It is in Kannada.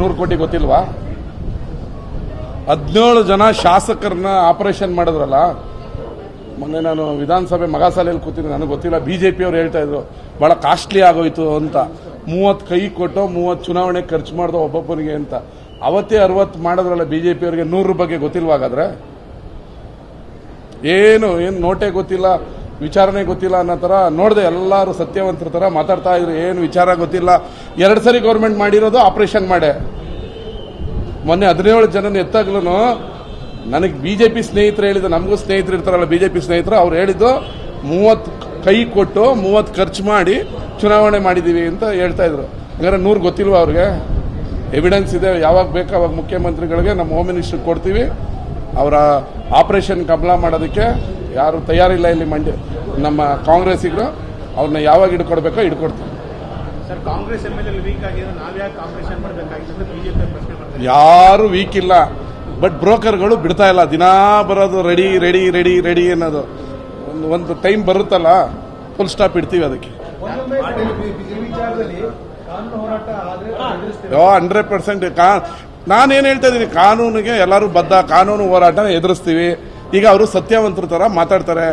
ನೂರು ಕೋಟಿ ಗೊತ್ತಿಲ್ವಾ? ಹದಿನೇಳು ಜನ ಶಾಸಕರನ್ನ ಆಪರೇಷನ್ ಮಾಡಿದ್ರಲ್ಲ, ಮೊನ್ನೆ ನಾನು ವಿಧಾನಸಭೆ ಮಗಾಸಾಲೆಯಲ್ಲಿ ಕೂತಿದ್ದೆ, ನನಗೆ ಗೊತ್ತಿಲ್ಲ ಬಿಜೆಪಿ ಅವ್ರು ಹೇಳ್ತಾ ಇದ್ರು, ಬಹಳ ಕಾಸ್ಟ್ಲಿ ಆಗೋಯ್ತು ಅಂತ. ಮೂವತ್ತು ಕೈ ಕೊಟ್ಟು ಮೂವತ್ತು ಚುನಾವಣೆ ಖರ್ಚು ಮಾಡ್ದೋ ಒಬ್ಬೊಬ್ಬರಿಗೆ ಅಂತ. ಅವತ್ತೇ ಅರವತ್ತು ಮಾಡಿದ್ರಲ್ಲ ಬಿಜೆಪಿ ಅವರಿಗೆ ನೂರು ಬಗ್ಗೆ ಗೊತ್ತಿಲ್ವಾಗಾದ್ರೆ? ಏನು ಏನು ನೋಟೆ ಗೊತ್ತಿಲ್ಲ. ವಿಚಾರನೆ ಗೊತ್ತಿಲ್ಲ ಅನ್ನೋ ಥರ ನೋಡಿದೆ ಎಲ್ಲರೂ ಸತ್ಯವಂತರ ಥರ ಮಾತಾಡ್ತಾ ಇದ್ರು. ಏನು ವಿಚಾರ ಗೊತ್ತಿಲ್ಲ. ಎರಡು ಸರಿ ಗೌರ್ಮೆಂಟ್ ಮಾಡಿರೋದು ಆಪರೇಷನ್ ಮಾಡೆ. ಮೊನ್ನೆ ಹದಿನೇಳು ಜನನ ಎತ್ತಾಗ್ಲೂ ನನಗೆ ಬಿಜೆಪಿ ಸ್ನೇಹಿತರು ಹೇಳಿದ್ದು, ನಮಗೂ ಸ್ನೇಹಿತರು ಇರ್ತಾರಲ್ಲ ಬಿಜೆಪಿ ಸ್ನೇಹಿತರು, ಅವ್ರು ಹೇಳಿದ್ದು ಮೂವತ್ತು ಕೈ ಕೊಟ್ಟು ಮೂವತ್ತು ಖರ್ಚು ಮಾಡಿ ಚುನಾವಣೆ ಮಾಡಿದ್ದೀವಿ ಅಂತ ಹೇಳ್ತಾ ಇದ್ರು. ಹಂಗಾರೆ ನೂರು ಗೊತ್ತಿಲ್ವ ಅವ್ರಿಗೆ? ಎವಿಡೆನ್ಸ್ ಇದೆ. ಯಾವಾಗ ಬೇಕು ಅವಾಗ ಮುಖ್ಯಮಂತ್ರಿಗಳಿಗೆ ನಮ್ಮ ಹೋಮ್ ಮಿನಿಸ್ಟರ್ ಕೊಡ್ತೀವಿ. ಅವರ ಆಪರೇಷನ್ ಕಬಲ ಮಾಡೋದಕ್ಕೆ ಯಾರು ತಯಾರಿಲ್ಲ ಇಲ್ಲಿ ಮಂಡ್ಯ ನಮ್ಮ ಕಾಂಗ್ರೆಸ್ಸಿಗರು ಅವ್ರನ್ನ ಯಾವಾಗ ಹಿಡ್ಕೊಡ್ಬೇಕೋ ಹಿಡ್ಕೊಡ್ತೀವಿ. Sir Congress M L weak ಆಗಿದೆ ನಾವ್ಯಾಕೆ ಕಾಂಪಿಟೇಷನ್ ಮಾಡಬೇಕಾಗಿತ್ತು ಅಂತ ಬಿಜೆಪಿ ಪ್ರಶ್ನೆ ಮಾಡ್ತಾರೆ. ಯಾರು ವೀಕ್ ಇಲ್ಲ ಬಟ್ ಬ್ರೋಕರ್ಗಳು ಬಿಡ್ತಾ ಇಲ್ಲ. ದಿನಾ ಬರೋದು ರೆಡಿ ರೆಡಿ ರೆಡಿ ರೆಡಿ ಅನ್ನೋದು. ಒಂದು ಒಂದು ಟೈಮ್ ಬರುತ್ತಲ್ಲ ಫುಲ್ ಸ್ಟಾಪ್ ಇಡ್ತೀವಿ ಅದಕ್ಕೆ. ಹಂಡ್ರೆಡ್ ಪರ್ಸೆಂಟ್ ಕಾ ನಾನೇನು ಹೇಳ್ತಾ ಇದ್ದೀನಿ ಕಾನೂನಿಗೆ ಎಲ್ಲರೂ ಬದ್ಧ ಕಾನೂನು ಹೋರಾಟನ ಎದುರಿಸ್ತೀವಿ. ಈಗ ಅವರು ಸತ್ಯವಂತರ ಥರ ಮಾತಾಡ್ತಾರೆ.